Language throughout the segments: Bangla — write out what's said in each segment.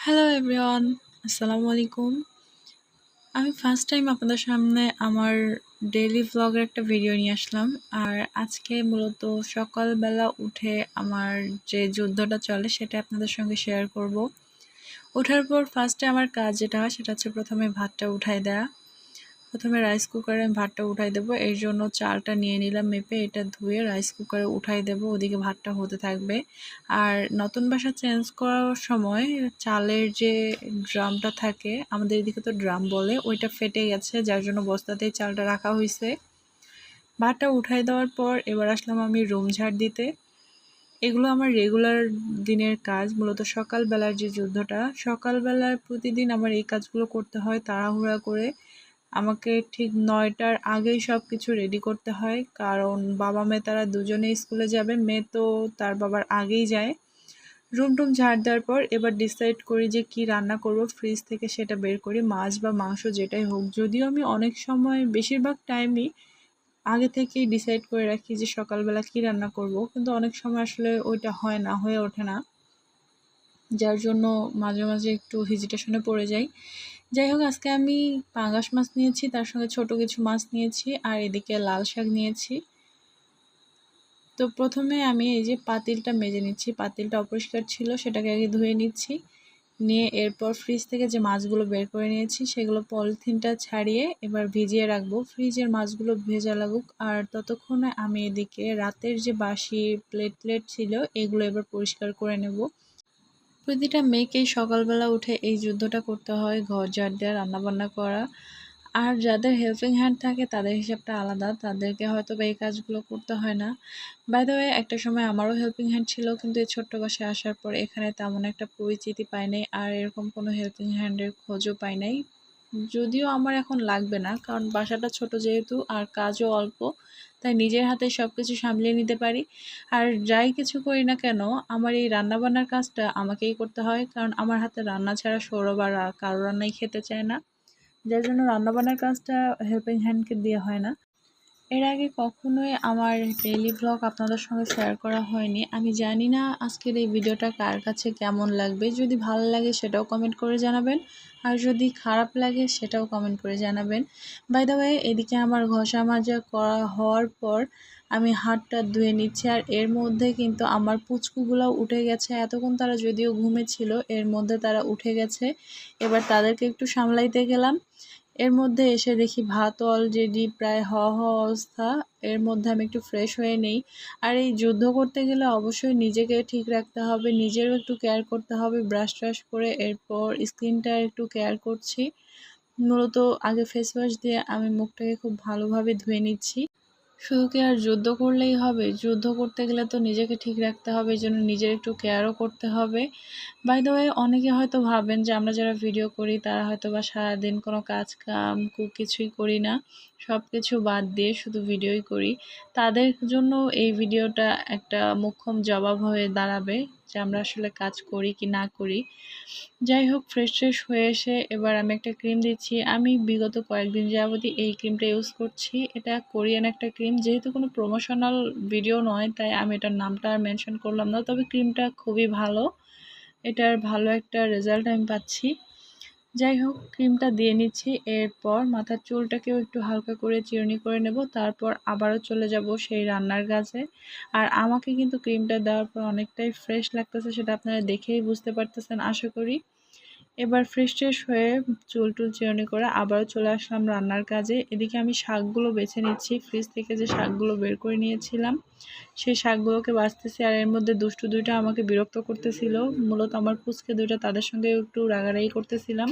হ্যালো এভরিওয়ান আসসালামু আলাইকুম আমি ফার্স্ট টাইম আপনাদের সামনে আমার ডেইলি ভ্লগের একটা ভিডিও নিয়ে আসলাম। আর আজকে মূলত সকালবেলা উঠে আমার যে যুদ্ধটা চলে সেটা আপনাদের সঙ্গে শেয়ার করব। ওঠার পর ফার্স্টে আমার কাজ যেটা হয় সেটা হচ্ছে প্রথমে ভাতটা উঠাই দেওয়া প্রথমে রাইস কুকারে আমি ভাতটা উঠাই দেবো। এর জন্য চালটা নিয়ে নিলাম, মেপে এটা ধুয়ে রাইস কুকারে উঠাই দেবো। ওদিকে ভাতটা হতে থাকবে। আর নতুন বাসা চেঞ্জ করার সময় চালের যে ড্রামটা থাকে, আমাদের এদিকে তো ড্রাম বলে, ওইটা ফেটে গেছে, যার জন্য বস্তাতেই চালটা রাখা হয়েছে ভাতটা উঠাই দেওয়ার পর এবার আসলাম আমি রুম ঝাড় দিতে। এগুলো আমার রেগুলার দিনের কাজ, মূলত সকালবেলার যে যুদ্ধটা। সকালবেলায় প্রতিদিন আমার এই কাজগুলো করতে হয় তাড়াহুড়া করে। আমাকে ঠিক নয়টার আগেই সব কিছু রেডি করতে হয়। কারণ বাবা মেয়ে তারা দুজনেই স্কুলে যাবে, মেয়ে তো তার বাবার আগেই যায়। রুম টুম ঝাড় দেওয়ার পর এবার ডিসাইড করি যে কি রান্না করব ফ্রিজ থেকে সেটা বের করি, মাছ বা মাংস যেটাই হোক। যদিও আমি অনেক সময় বেশিরভাগ টাইমই আগে থেকেই ডিসাইড করে রাখি যে সকালবেলা কি রান্না করব, কিন্তু অনেক সময় আসলে ওইটা হয় না, হয়ে ওঠে না। যার জন্য মাঝে মাঝে একটু হেজিটেশনে পড়ে যাই। যাই হোক আজকে আমি পাঙ্গাস মাছ নিয়েছি, তার সঙ্গে ছোট কিছু মাছ নিয়েছি আর এদিকে লাল শাক নিয়েছি। তো প্রথমে আমি এই যে পাতিলটা মেজে নিচ্ছি। পাতিলটা অপরিষ্কার ছিল, সেটাকে আগে ধুয়ে নিচ্ছি। নিয়ে এরপর ফ্রিজ থেকে যে মাছগুলো বের করে নিয়েছি, সেগুলো পলিথিনটা ছাড়িয়ে এবার ভিজিয়ে রাখব। ফ্রিজের মাছগুলো ভেজা লাগুক, আর ততক্ষণে আমি এদিকে রাতের যে বাসি প্লেট প্লেট ছিল, এগুলো এবার পরিষ্কার করে নেব। প্রতিটা মেয়েকেই সকালবেলা উঠে এই যুদ্ধটা করতে হয়, ঘর ঝাড় দেওয়া, রান্নাবান্না করা। আর যাদের হেল্পিং হ্যান্ড থাকে, তাদের হিসাবটা আলাদা। তাদেরকে হয়তো বা এই কাজগুলো করতে হয় না। বাই দ্য ওয়ে একটা সময় আমারও হেল্পিং হ্যান্ড ছিল, কিন্তু এই ছোট্ট বাসায় আসার পর এখানে তেমন একটা পরিচিতি পাই নাই, আর এরকম কোনো হেল্পিং হ্যান্ডের খোঁজও পাই নাই। যদিও আমার এখন লাগবে না, কারণ বাসাটা ছোট যেহেতু আর কাজও অল্প, তাই নিজের হাতে সব কিছু সামলিয়ে নিতে পারি। আর যাই কিছু করি না কেন, আমার এই রান্নাবান্নার কাজটা আমাকেই করতে হয়, কারণ আমার হাতে রান্না ছাড়া সৌরভ আর কারও রান্নাই খেতে চায় না। যার জন্য রান্নাবান্নার কাজটা হেল্পিং হ্যান্ডকে দেওয়া হয় না। এর আগে কখনোই আমার ডেইলি ব্লগ আপনাদের সঙ্গে শেয়ার করা হয়নি। আমি জানি না আজকের এই ভিডিওটা কার কাছে কেমন লাগবে। যদি ভালো লাগে সেটাও কমেন্ট করে জানাবেন। আর যদি খারাপ লাগে সেটাও কমেন্ট করে জানাবেন। বাই দ্য ওয়ে এদিকে আমার ঘষা মাজা করা হওয়ার পর আমি হাতটা ধুয়ে নিচ্ছি। আর এর মধ্যে কিন্তু আমার পুচকুগুলো উঠে গেছে। এতক্ষণ তারা যদিও ঘুমেছিল এর মধ্যে তারা উঠে গেছে। এবার তাদেরকে একটু সামলাইতে গেলাম। এর মধ্যে এসে দেখি ভাত অলরেডি প্রায় হ হ অবস্থা। এর মধ্যে আমি একটু ফ্রেশ হয়ে নেই। আর এই যুদ্ধ করতে গেলে অবশ্যই নিজেকে ঠিক রাখতে হবে, নিজেরও একটু কেয়ার করতে হবে ব্রাশ ট্রাশ করে এরপর স্কিনটা একটু কেয়ার করছি। মূলত আগে ফেস ওয়াশ দিয়ে আমি মুখটাকে খুব ভালোভাবে ধুয়ে নিচ্ছি। শুধু কি আর যুদ্ধ করলেই হবে। যুদ্ধ করতে গেলে তো নিজেকে ঠিক রাখতে হবে এই জন্য নিজের একটু কেয়ারও করতে হবে। বাই দ্য ওয়ে অনেকে হয়তো ভাবেন যে আমরা যারা ভিডিও করি, তারা হয়তো বা সারাদিন কোনো কাজ কাম কিছুই করি না। সব কিছু বাদ দিয়ে শুধু ভিডিওই করি। তাদের জন্য এই ভিডিওটা একটা মুখ্যম জবাব হয়ে দাঁড়াবে। যে আমরা আসলে কাজ করি কি না করি। যাই হোক ফ্রেশ ফ্রেশ হয়ে এসে এবার আমি একটা ক্রিম দিচ্ছি। আমি বিগত কয়েকদিন যাবতই এই ক্রিমটা ইউজ করছি। এটা কোরিয়ান একটা ক্রিম যেহেতু কোনো প্রমোশনাল ভিডিও নয়, তাই আমি এটার নামটা আর মেনশন করলাম না। তবে ক্রিমটা খুবই ভালো। এটার ভালো একটা রেজাল্ট আমি পাচ্ছি। যাই হোক ক্রিমটা দিয়ে নিচ্ছি। এরপর মাথার চুলটাকেও একটু হালকা করে চিরুনি করে নেব। তারপর আবারও চলে যাব সেই রান্নার কাজে আর আমাকে কিন্তু ক্রিমটা দেওয়ার পর অনেকটাই ফ্রেশ লাগতেছে সেটা আপনারা দেখেই বুঝতে পারতেছেন, আশা করি। এবার ফ্রেশ ট্রেশ হয়ে চুল টুল চিরুনি করে আবারও চলে আসলাম রান্নার কাজে। এদিকে আমি শাকগুলো বেছে নিচ্ছি। ফ্রিজ থেকে যে শাকগুলো বের করে নিয়েছিলাম সেই শাকগুলোকে বাঁচতেছি আর এর মধ্যে দুষ্টু দুইটা আমাকে বিরক্ত করতেছিল। মূলত আমার পুচকে দুইটা তাদের সঙ্গে একটু রাগারাগি করতেছিলাম।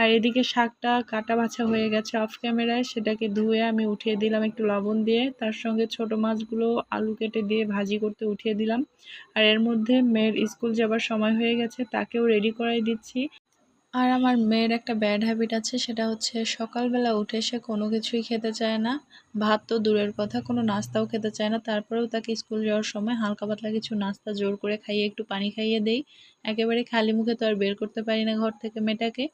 আর এদিকে শাকটা কাটা বাছা হয়ে গেছে অফ ক্যামেরায় সেটাকে ধুয়ে আমি উঠিয়ে দিলাম একটু লবণ দিয়ে। তার সঙ্গে ছোট মাছগুলো আলু কেটে দিয়ে ভাজি করতে উঠিয়ে দিলাম। আর এর মধ্যে মেয়ের স্কুল যাবার সময় হয়ে গেছে, তাকেও রেডি করাই দিচ্ছি। আর আমার মেয়ের একটা ব্যাড হ্যাবিট আছে, সেটা হচ্ছে সকালবেলা উঠে সে কোনো কিছুই খেতে চায় না। ভাত তো দূরের কথা, কোনো নাস্তাও খেতে চায় না। তারপরেও তাকে স্কুল যাওয়ার সময় হালকা পাতলা কিছু নাস্তা জোর করে খাইয়ে একটু পানি খাইয়ে দেই। একেবারে খালি মুখে তো আর বের করতে পারি না ঘর থেকে মেয়েটাকে।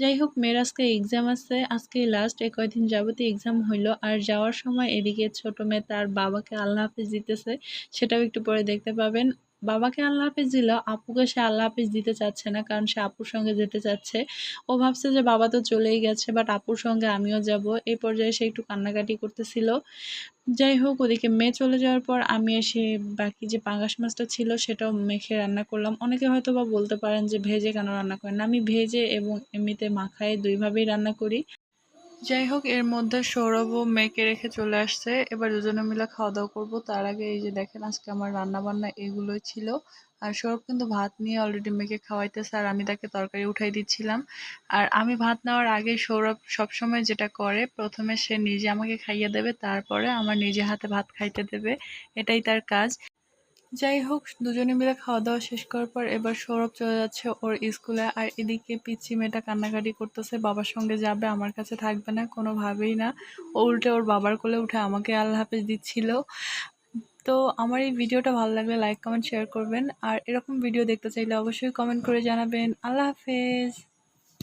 যাই হোক, মেয়ের আজকে এক্সাম আছে আজকে লাস্ট এ কয়দিন যাবতীয় এক্সাম হইল। আর যাওয়ার সময় এদিকে ছোট মেয়ে তার বাবাকে আল্লাহ হাফিজ দিতেছে, সেটাও একটু পরে দেখতে পাবেন। বাবাকে আল্লাহ হাফেজ দিল, আপুকে সে আল্লাহ হাফেজ দিতে চাচ্ছে না, কারণ সে আপুর সঙ্গে যেতে চাচ্ছে। ও ভাবছে যে বাবা তো চলেই গেছে বাট আপুর সঙ্গে আমিও যাব। এই পর্যায়ে সে একটু কান্নাকাটি করতেছিল। যাই হোক, ওদিকে মেয়ে চলে যাওয়ার পর আমি এসে বাকি যে পাঙ্গাস মাছটা ছিল সেটাও মেখে রান্না করলাম। অনেকে হয়তো বা বলতে পারেন যে ভেজে কেন রান্না করেন আমি ভেজে এবং এমনিতে মাখায় দুইভাবেই রান্না করি। যাই হোক, এর মধ্যে সৌরভও মেয়েকে রেখে চলে আসছে। এবার দুজনে মিলে খাওয়া দাওয়া করব। তার আগে এই যে দেখেন, আজকে আমার রান্না বান্না এগুলোই ছিল। আর সৌরভ কিন্তু ভাত নিয়ে অলরেডি মেয়েকে খাওয়াইতেছে আর আমি তাকে তরকারি উঠাই দিচ্ছিলাম। আর আমি ভাত নেওয়ার আগে সৌরভ সবসময় যেটা করে, প্রথমে সে নিজে আমাকে খাইয়ে দেবে, তারপরে আমার নিজে হাতে ভাত খাইতে দেবে। এটাই তার কাজ। যাই হোক দুজনে মিলে খাওয়া দাওয়া শেষ করার পর এবার সৌরভ চলে যাচ্ছে ওর স্কুলে। আর এদিকে পিচ্ছি মেয়েটা কান্নাকাটি করতেছে, বাবার সঙ্গে যাবে, আমার কাছে থাকবে না, কোনোভাবেই না। ও উল্টে ওর বাবার কোলে উঠে আমাকে আল্লাহ হাফেজ দিচ্ছিল। তো আমার এই ভিডিওটা ভালো লাগলে লাইক কমেন্ট শেয়ার করবেন। আর এরকম ভিডিও দেখতে চাইলে অবশ্যই কমেন্ট করে জানাবেন। আল্লাহ হাফেজ!